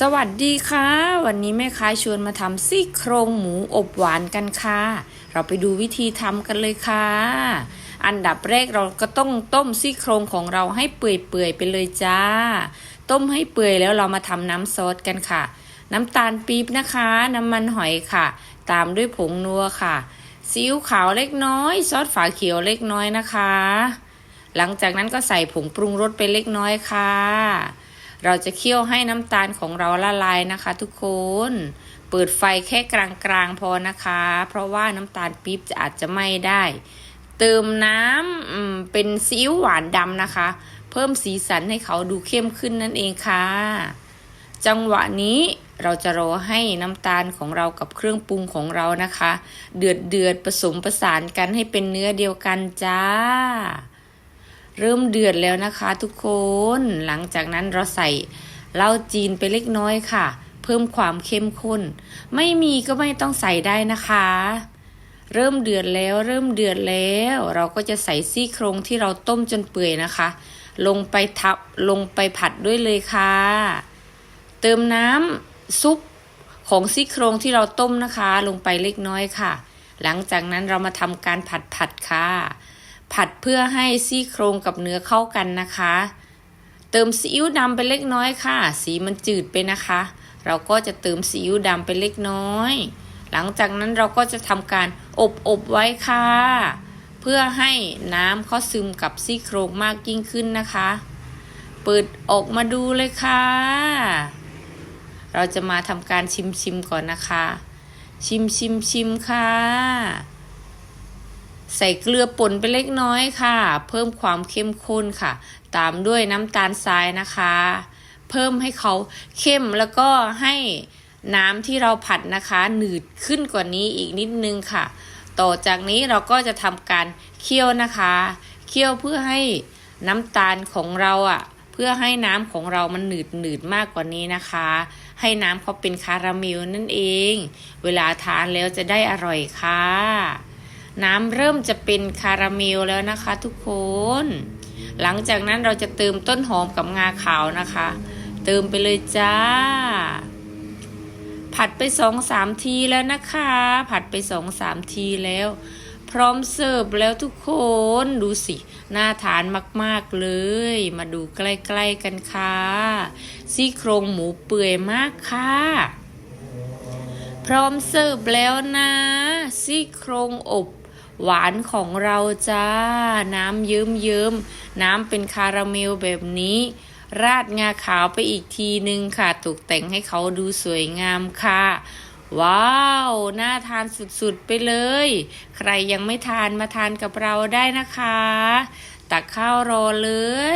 สวัสดีค่ะ วันนี้แม่ค้าชวนมาทำซี่โครงหมูอบหวานกันค่ะ เราไปดูวิธีทำกันเลยค่ะ อันดับแรกเราก็ต้องต้มซี่โครงของเราให้เปื่อยๆไปเลยจ้า ต้มให้เปื่อยแล้วเรามาทำน้ำซอสกันค่ะ น้ำตาลปี๊บนะคะ น้ำมันหอยค่ะ ตามด้วยผงนัวค่ะซีอิ๊วขาวเล็กน้อย ซอสฝาเขียวเล็กน้อยนะคะ หลังจากนั้นก็ใส่ผงปรุงรสไปเล็กน้อยค่ะ เราจะเคี่ยวให้น้ำตาลของเราละลายนะคะ ทุกคน เปิดไฟแค่กลางๆพอนะคะ เพราะว่าน้ำตาลปี๊บจะอาจจะไม่ได้ เติมน้ำเป็นซีอิ๊วหวานดำนะคะ เพิ่มสีสันให้เขาดูเข้มขึ้นนั่นเองค่ะ จังหวะนี้เราจะรอให้น้ำตาลของเรากับเครื่องปรุงของเรานะคะ เดือดเดือดผสมประสานกันให้เป็นเนื้อเดียวกันจ้า เริ่มเดือดแล้วนะคะทุกคน หลังจากนั้นเราใส่เหล้าจีนไปเล็กน้อยค่ะ เพิ่มความเข้มข้น ไม่มีก็ไม่ต้องใส่ได้นะคะ เริ่มเดือดแล้ว เริ่มเดือดแล้ว เราก็จะใส่ซี่โครงที่เราต้มจนเปื่อยนะคะ ลงไปทับลงไปผัดด้วยเลยค่ะ เติมน้ำซุปของซี่โครงที่เราต้มนะคะ ลงไปเล็กน้อยค่ะ หลังจากนั้นเรามาทำการผัดผัดค่ะ ผัดเพื่อให้ซี่โครงกับเนื้อเข้ากันนะคะ เติมซีอิ๊วดำไปเล็กน้อยค่ะ สีมันจืดไปนะคะ เราก็จะเติมซีอิ๊วดำไปเล็กน้อย หลังจากนั้นเราก็จะทำการอบอบไว้ค่ะ เพื่อให้น้ำเข้าซึมกับซี่โครงมากยิ่งขึ้นนะคะ เปิดออกมาดูเลยค่ะ เราจะมาทำการชิมชิมก่อนนะคะ ชิมชิมชิมค่ะ ใส่เกลือป่นไปเล็กน้อยค่ะ เพิ่มความเข้มข้นค่ะ ตามด้วยน้ำตาลทรายนะคะ เพิ่มให้เขาเข้มแล้วก็ให้น้ำที่เราผัดนะคะ หนืดขึ้นกว่านี้อีกนิดนึงค่ะ ต่อจากนี้เราก็จะทำการเคี่ยวนะคะ เคี่ยวเพื่อให้น้ำตาลของเราอะ่ะ เพื่อให้น้ำของเรามันหนืดหนืดมากกว่านี้นะคะ ให้น้ำเขาเป็นคาราเมลนั่นเอง เวลาทานแล้วจะได้อร่อยค่ะ น้ำเริ่มจะเป็นคาราเมลแล้วนะคะ ทุกคน หลังจากนั้นเราจะเติมต้นหอมกับงาขาวนะคะ เติมไปเลยจ้า ผัดไปสองสามทีแล้วนะคะ ผัดไปสองสามทีแล้ว พร้อมเสิร์ฟแล้วทุกคนดูสิน่าทานมาก ๆ เลย มาดูใกล้ ๆ กันค่ะซี่โครงหมูเปื่อยมากค่ะ พร้อมเสิร์ฟแล้วนะซี่โครงอบ หวานของเราจ้า น้ำเยิ้มเยิ้มๆน้ำเป็นคาราเมลแบบนี้ ราดงาขาวไปอีกทีนึงค่ะ ตกแต่งให้เขาดูสวยงามค่ะ ว้าว น่าทานสุดๆไปเลย ใครยังไม่ทานมาทานกับเราได้นะคะ ตักข้าวรอเลย